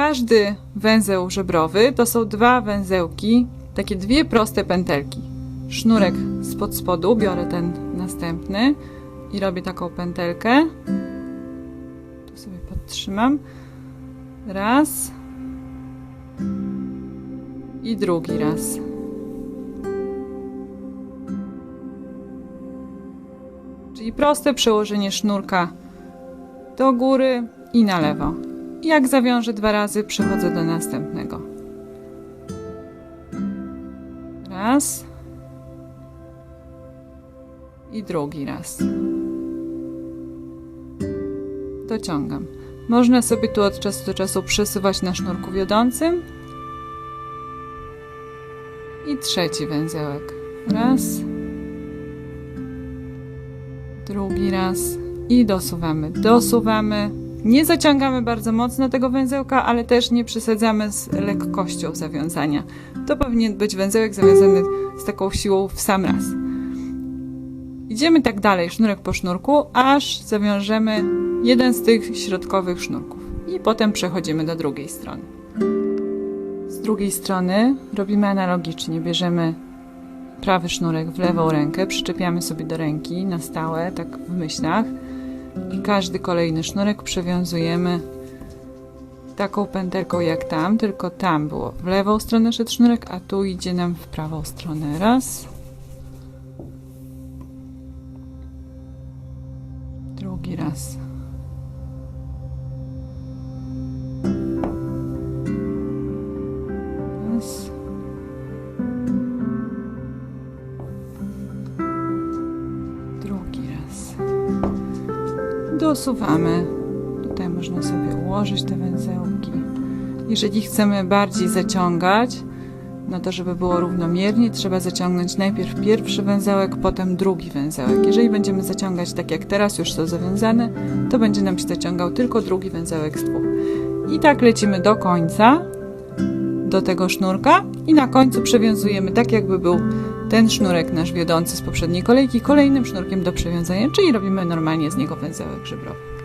Każdy węzeł żebrowy to są dwa węzełki, takie dwie proste pętelki. Sznurek spod spodu, biorę ten następny i robię taką pętelkę. Tu sobie podtrzymam. Raz. I drugi raz. Czyli proste przełożenie sznurka do góry i na lewo. Jak zawiążę dwa razy, przechodzę do następnego. Raz. I drugi raz. Dociągam. Można sobie tu od czasu do czasu przesuwać na sznurku wiodącym. I trzeci węzełek. Raz. Drugi raz. I dosuwamy. Dosuwamy. Nie zaciągamy bardzo mocno tego węzełka, ale też nie przesadzamy z lekkością zawiązania. To powinien być węzełek zawiązany z taką siłą w sam raz. Idziemy tak dalej, sznurek po sznurku, aż zawiążemy jeden z tych środkowych sznurków. I potem przechodzimy do drugiej strony. Z drugiej strony robimy analogicznie. Bierzemy prawy sznurek w lewą rękę, przyczepiamy sobie do ręki na stałe, tak w myślach. I każdy kolejny sznurek przewiązujemy taką pętelką jak tam, tylko tam było w lewą stronę szedł sznurek, a tu idzie nam w prawą stronę. Raz. Drugi raz. Raz. Dosuwamy. Tutaj można sobie ułożyć te węzełki. Jeżeli chcemy bardziej zaciągać, no to żeby było równomiernie, trzeba zaciągnąć najpierw pierwszy węzełek, potem drugi węzełek. Jeżeli będziemy zaciągać tak jak teraz, już są zawiązane, to będzie nam się zaciągał tylko drugi węzełek z dwóch. I tak lecimy do końca, do tego sznurka i na końcu przewiązujemy tak jakby był ten sznurek nasz wiodący z poprzedniej kolejki kolejnym sznurkiem do przewiązania, czyli robimy normalnie z niego węzełek żebrowy.